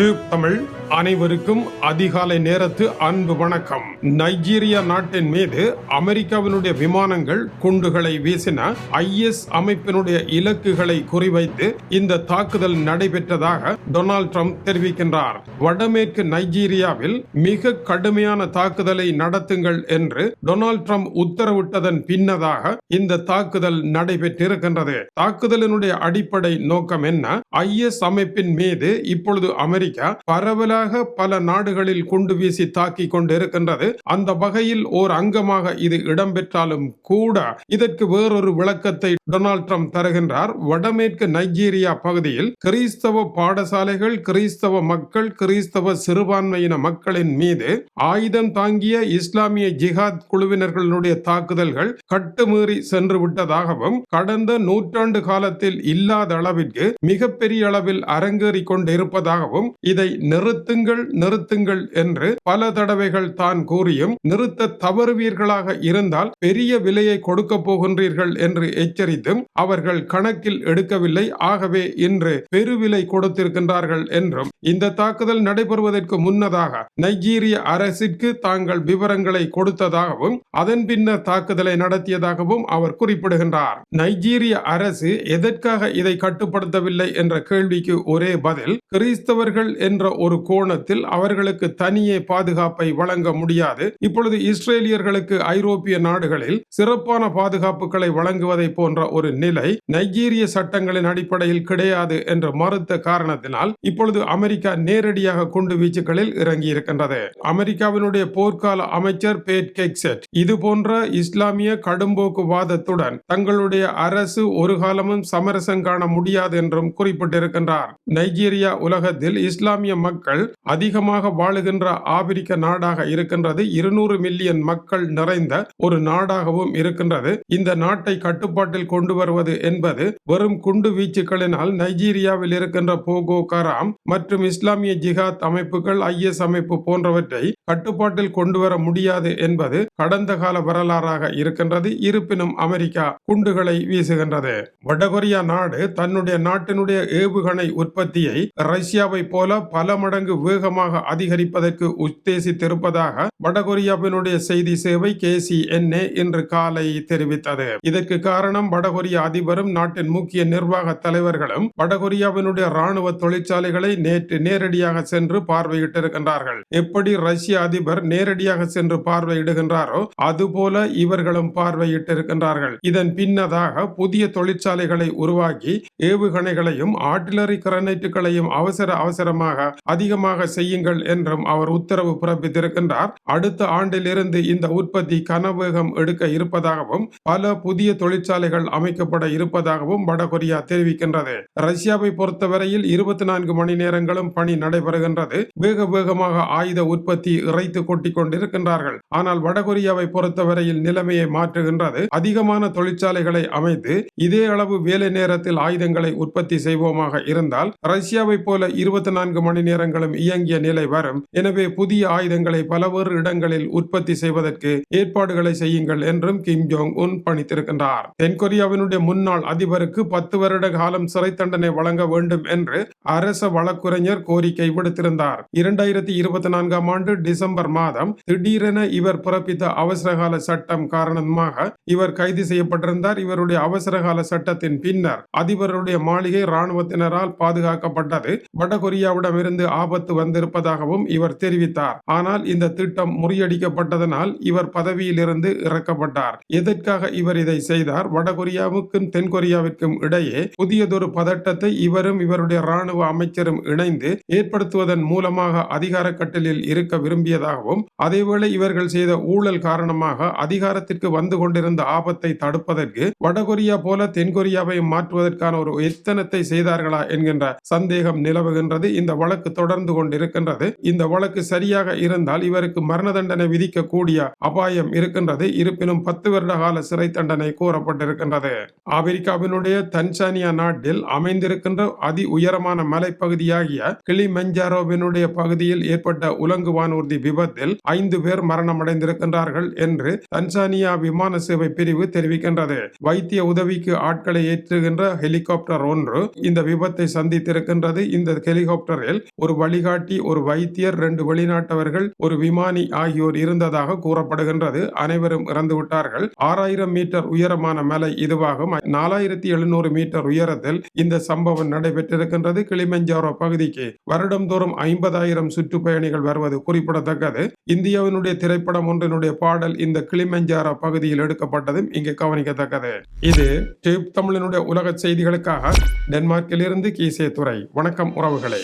Tube Tamil அனைவருக்கும் அதிகாலை நேரத்து அன்பு வணக்கம். நைஜீரியா நாட்டின் மீது அமெரிக்காவினுடைய விமானங்கள் குண்டுகளை வீசின ஐஎஸ் அமைப்பினுடைய இலக்குகளை குறிவைத்து இந்த தாக்குதல் நடைபெற்றதாக டொனால்ட் ட்ரம்ப் தெரிவிக்கின்றார். வடமேற்கு நைஜீரியாவில் மிக கடுமையான தாக்குதலை நடத்துங்கள் என்று டொனால்ட் ட்ரம்ப் உத்தரவிட்டதன் பின்னதாக இந்த தாக்குதல் நடைபெற்றிருக்கின்றது. தாக்குதலினுடைய அடிப்படை நோக்கம் என்ன? ஐஎஸ் அமைப்பின் மீது இப்பொழுது அமெரிக்கா அமெரிக்கா பரவலாக பல நாடுகளில் குண்டு வீசி தாக்கி கொண்டிருக்கின்றது. அந்த வகையில் ஓர் அங்கமாக இது இடம்பெற்றாலும் கூட இதற்கு வேறொரு விளக்கத்தை டொனால்ட் ட்ரம்ப் தருகின்றார். வடமேற்கு நைஜீரியா பகுதியில் கிறிஸ்தவ பாடசாலைகள் கிறிஸ்தவ மக்கள் கிறிஸ்தவ சிறுபான்மையின மக்களின் மீது ஆயுதம் தாங்கிய இஸ்லாமிய ஜிஹாத் குழுவினர்களுடைய தாக்குதல்கள் கட்டுமீறி சென்று விட்டதாகவும் கடந்த நூற்றாண்டு காலத்தில் இல்லாத அளவிற்கு மிகப்பெரிய அளவில் அரங்கேறி கொண்டிருப்பதாகவும் இதை நிறுத்துங்கள் நிறுத்துங்கள் என்று பல தடவைகள் தான் கூறியும் நிறுத்த தவறுவீர்களாக இருந்தால் பெரிய விலையை கொடுக்க போகின்றீர்கள் என்று எச்சரித்தும் அவர்கள் கணக்கில் எடுக்கவில்லை. ஆகவே இன்று பெருவிலை கொடுத்திருக்கின்றார்கள் என்றும் இந்த தாக்குதல் நடைபெறுவதற்கு முன்னதாக நைஜீரிய அரசிற்கு தாங்கள் விவரங்களை கொடுத்ததாகவும் அதன் பின்னர் தாக்குதலை நடத்தியதாகவும் அவர் குறிப்பிடுகின்றார். நைஜீரிய அரசு எதற்காக இதை கட்டுப்படுத்தவில்லை என்ற கேள்விக்கு ஒரே பதில் கிறிஸ்தவர்கள் அவர்கள் என்ற ஒரு கோணத்தில் அவர்களுக்கு தனியே பாதுகாப்பை வழங்க முடியாது. இப்பொழுது இஸ்ரேலியர்களுக்கு ஐரோப்பிய நாடுகளில் சிறப்பான பாதுகாப்புகளை வழங்குவதை போன்ற ஒரு நிலை நைஜீரிய சட்டங்களின் அடிப்படையில் கிடையாது என்று மறுத்த காரணத்தினால் இப்பொழுது அமெரிக்கா நேரடியாக குண்டு வீச்சுகளில் இறங்கி இருக்கின்றது அமெரிக்காவினுடைய போர்க்கால அமைச்சர் பேட் கெக்செட் இது போன்ற இஸ்லாமிய கடும்போக்கு வாதத்துடன் தங்களுடைய அரசு ஒரு காலமும் சமரசம் காண முடியாது என்றும் குறிப்பிட்டிருக்கின்றார். நைஜீரியா உலகத்தில் இஸ்லாமிய மக்கள் அதிகமாக வாழுகின்ற ஆப்பிரிக்க நாடாக இருக்கின்றது. இருநூறு மில்லியன் மக்கள் நிறைந்த ஒரு நாடாகவும் இருக்கின்றது. இந்த நாட்டை கட்டுப்பாட்டில் கொண்டு வருவது என்பது வெறும் குண்டு வீச்சுக்களினால் நைஜீரியாவில் இருக்கின்ற போகோ கராம் மற்றும் இஸ்லாமிய ஜிஹாத் அமைப்புகள் ஐஎஸ் அமைப்பு போன்றவற்றை கட்டுப்பாட்டில் கொண்டு வர முடியாது என்பது கடந்த கால வரலாறாக இருக்கின்றது. இருப்பினும் அமெரிக்கா குண்டுகளை வீசுகின்றது. வடகொரியா நாடு தன்னுடைய நாட்டினுடைய ஏவுகணை உற்பத்தியை ரஷ்யாவை போல பல மடங்கு வேகமாக அதிகரிப்பதற்கு உத்தேசித்திருப்பதாக வடகொரியாவினுடைய செய்தி சேவை கே சி என்ஏ இன்று காலை தெரிவித்தது. இதற்கு காரணம் வடகொரிய அதிபரும் நாட்டின் முக்கிய நிர்வாக தலைவர்களும் வடகொரியாவினுடைய ராணுவ தொழிற்சாலைகளை நேற்று நேரடியாக சென்று பார்வையிட்டிருக்கின்றார்கள். எப்படி ரஷ்யா அதிபர் நேரடியாக சென்று பார்வையிடுகின்றாரோ அதுபோல இவர்களும் பார்வையிட்டிருக்கின்றார்கள். இதன் பின்னதாக புதிய தொழிற்சாலைகளை உருவாக்கி ஏவுகணைகளையும் ஆர்டிலரி கிரனைட்டுகளையும் அவசர அவசரமாக அதிகமாக செய்யுங்கள் என்றும் அவர் உத்தரவு பிறப்பித்திருக்கின்றார். அடுத்த ஆண்டிலிருந்து இந்த உற்பத்தி கனவேகம் எடுக்க இருப்பதாகவும் பல புதிய தொழிற்சாலைகள் அமைக்கப்பட இருப்பதாகவும் வடகொரியா தெரிவிக்கின்றது. ரஷ்யாவை பொறுத்தவரையில் இருபத்தி நான்கு மணி நேரங்களும் பணி நடைபெறுகின்றது. வேக வேகமாக ஆயுத உற்பத்தி இறைத்து கொட்டிக் கொண்டிருக்கின்றார்கள். ஆனால் வடகொரியாவை பொறுத்தவரையில் நிலைமையை மாற்றுகின்றது. அதிகமான தொழிற்சாலைகளை அமைத்து இதே அளவு வேலை நேரத்தில் ஆயுதங்களை உற்பத்தி செய்வோமாக இருந்தால் ரஷ்யாவை போல இருபத்தி நான்கு மணி நேரங்களும் இயங்கிய நிலை வரும். எனவே புதிய ஆயுதங்களை பலவேறு இடங்களில் உற்பத்தி செய்வதற்கு ஏற்பாடுகளை செய்யுங்கள் என்றும் கிம் ஜோங் உன் பணித்திருக்கின்றார். தென்கொரியாவினுடைய முன்னாள் அதிபருக்கு பத்து வருட காலம் சிறை தண்டனை வழங்க வேண்டும் என்று அரச வழக்குரைஞர் கோரிக்கை விடுத்திருந்தார். இரண்டாயிரத்தி இருபத்தி நான்காம் ஆண்டு டிசம்பர் மாதம் திடீரென இவர் பிறப்பித்த அவசரகால சட்டம் காரணமாக இவர் கைது செய்யப்பட்டிருந்தார். இவருடைய அவசரகால சட்டத்தின் பின்னர் அதிபருடைய மாளிகை ராணுவத்தினரால் பாதுகாக்கப்பட்டது. வடகொரியாவிடமிருந்து ஆபத்து வந்திருப்பதாகவும் இவர் தெரிவித்தார். ஆனால் இந்த திட்டம் முறியடிக்கப்பட்டதனால் இவர் பதவியிலிருந்து இறக்கப்பட்டார். எதற்காக இவர் இதை செய்தார்? வடகொரியாவுக்கும் தென்கொரியாவிற்கும் இடையே புதியதொரு பதட்டத்தை இவரும் இவருடைய ராணுவ அமைச்சரும் இணைந்து ஏற்படுத்துவதன் மூலமாக அதிகார கட்டிலில் இருக்க விரும்பியதாகவும் அதேவேளை இவர்கள் செய்த ஊழல் காரணமாக அதிகாரத்திற்கு வந்து கொண்டிருந்த ஆபத்தை தடுப்பதற்கு வடகொரியா போல தென்கொரியாவை மாற்றுவதற்கான ஒரு எத்தனத்தை செய்தார்களா என்கின்ற சந்தேகம் நிலவுகின்றது. இந்த வழக்கு தொடர்ந்து கொண்டிருக்கின்றது. இந்த வழக்கு சரியாக இருந்தால் இவருக்கு மரண தண்டனை விதிக்கக்கூடிய அபாயம் இருக்கின்றது. இருப்பினும் பத்து வருட கால சிறை தண்டனை கூறப்பட்டிருக்கின்றது அமெரிக்காவினுடைய தன்சானியா நாட்டில் அமைந்திருக்கின்ற அதி உயரமான மலைப்பகுதியாகிய கிளிமஞ்சாரோவினுடைய பகுதியில் ஏற்பட்ட உலங்கு வானூர்தி விபத்தில் ஐந்து பேர் மரணமடைந்திருக்கின்றார்கள் என்று தன்சானியா விமான சேவை பிரிவு தெரிவிக்கின்றது. வைத்திய உதவிக்கு ஆட்களை ஏற்றுகின்ற ஹெலிகாப்டர் ஒன்று இந்த விபத்தை சந்தித்திருக்கின்றது. இந்த ஹெலிகாப்டரில் ஒரு வழிகாட்டி ஒரு வைத்தியர் ரெண்டு வெளிநாட்டவர்கள் ஒரு விமானி ஆகியோர் இருந்ததாக கூறப்படுகின்றது. அனைவரும் இறந்துவிட்டார்கள். ஆறாயிரம் மீட்டர் உயரமான மலை இதுவாகும். நாலாயிரத்தி எழுநூறு மீட்டர் உயரத்தில் இந்த சம்பவம் நடைபெற்றிருக்கின்றது. கிளிமெஞ்சாரோ பகுதிக்கு வருடம்தோறும் ஐம்பதாயிரம் சுற்றுப்பயணிகள் வருவது குறிப்பிடத்தக்கது. இந்தியாவினுடைய திரைப்படம் ஒன்றினுடைய பாடல் இந்த கிளிமெஞ்சாரோ பகுதியில் எடுக்கப்பட்டதும் இங்கே கவனிக்கத்தக்கது. இது டியூப் தமிழனுடைய உலக செய்திகளுக்காக டென்மார்க்கிலிருந்து கீசே துறை வணக்கம் உறவுகளே.